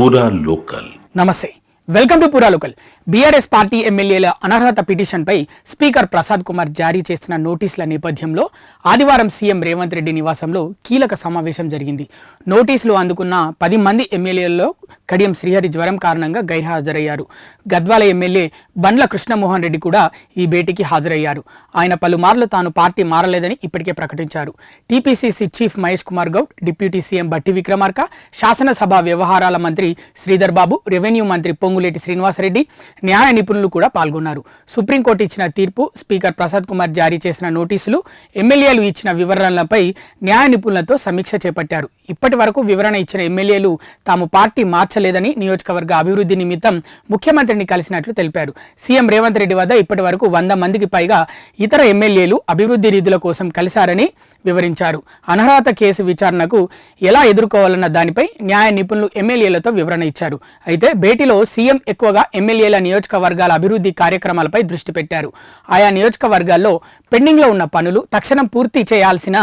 పూరా లోకల్ నమస్తే. Welcome to Pura local BRS party ఎమ్మెల్యేల అనర్హత పిటిషన్పై స్పీకర్ ప్రసాద్ కుమార్ జారీ చేసిన నోటీసుల నేపథ్యంలో ఆదివారం సీఎం రేవంత్ రెడ్డి నివాసంలో కీలక సమావేశం జరిగింది. నోటీసులు అందుకున్న పది మంది ఎమ్మెల్యేలలో కడియం శ్రీహరి జ్వరం కారణంగా గైర్హాజరయ్యారు. గద్వాల ఎమ్మెల్యే బండ్ల కృష్ణమోహన్ రెడ్డి కూడా ఈ భేటీకి హాజరయ్యారు. ఆయన పలుమార్లు తాను పార్టీ మారలేదని ఇప్పటికే ప్రకటించారు. TPCC chief Mahesh Kumar Goud deputy CM Bhatti Vikramarka శాసనసభ వ్యవహారాల మంత్రి శ్రీధర్ బాబు రెవెన్యూ మంత్రి పొంగులేటి శ్రీనివాసరెడ్డి న్యాయ నిపుణులు కూడా పాల్గొన్నారు. సుప్రీంకోర్టు ఇచ్చిన తీర్పు స్పీకర్ ప్రసాద్ కుమార్ జారీ చేసిన నోటీసులు ఎమ్మెల్యేలు ఇచ్చిన వివరణలపై న్యాయ నిపుణులతో సమీక్ష చేపట్టారు. ఇప్పటి వరకు వివరణ ఇచ్చిన ఎమ్మెల్యేలు తాము పార్టీ మార్చలేదని నియోజకవర్గ అభివృద్ధి నిమిత్తం ముఖ్యమంత్రిని కలిసినట్లు తెలిపారు. సీఎం రేవంత్ రెడ్డి వద్ద ఇప్పటి వరకు వంద మందికి పైగా ఇతర ఎమ్మెల్యేలు అభివృద్ధి నిధుల కోసం కలిశారని వివరించారు. అనర్హత కేసు విచారణకు ఎలా ఎదుర్కోవాలన్న దానిపై న్యాయ నిపుణులు ఎమ్మెల్యేలతో వివరణ ఇచ్చారు. అయితే భేటీలో సీఎం ఎక్కువగా ఎమ్మెల్యేల నియోజకవర్గాల అభివృద్ధి కార్యక్రమాలపై దృష్టి పెట్టారు. ఆయా నియోజకవర్గాల్లో పెండింగ్లో ఉన్న పనులు తక్షణం పూర్తి చేయాల్సిన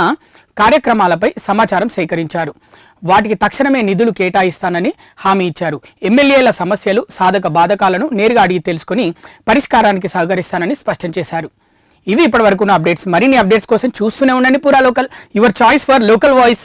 కార్యక్రమాలపై సమాచారం సేకరించారు. వాటికి తక్షణమే నిధులు కేటాయిస్తానని హామీ ఇచ్చారు. ఎమ్మెల్యేల సమస్యలు సాధక బాధకాలను నేరుగా అడిగి తెలుసుకుని పరిష్కారానికి సహకరిస్తానని స్పష్టం చేశారు. ఇవి ఇప్పటివరకు ఉన్న అప్డేట్స్. మరిన్ని అప్డేట్స్ కోసం చూస్తూనే ఉండండి Pura local. Your choice for local voice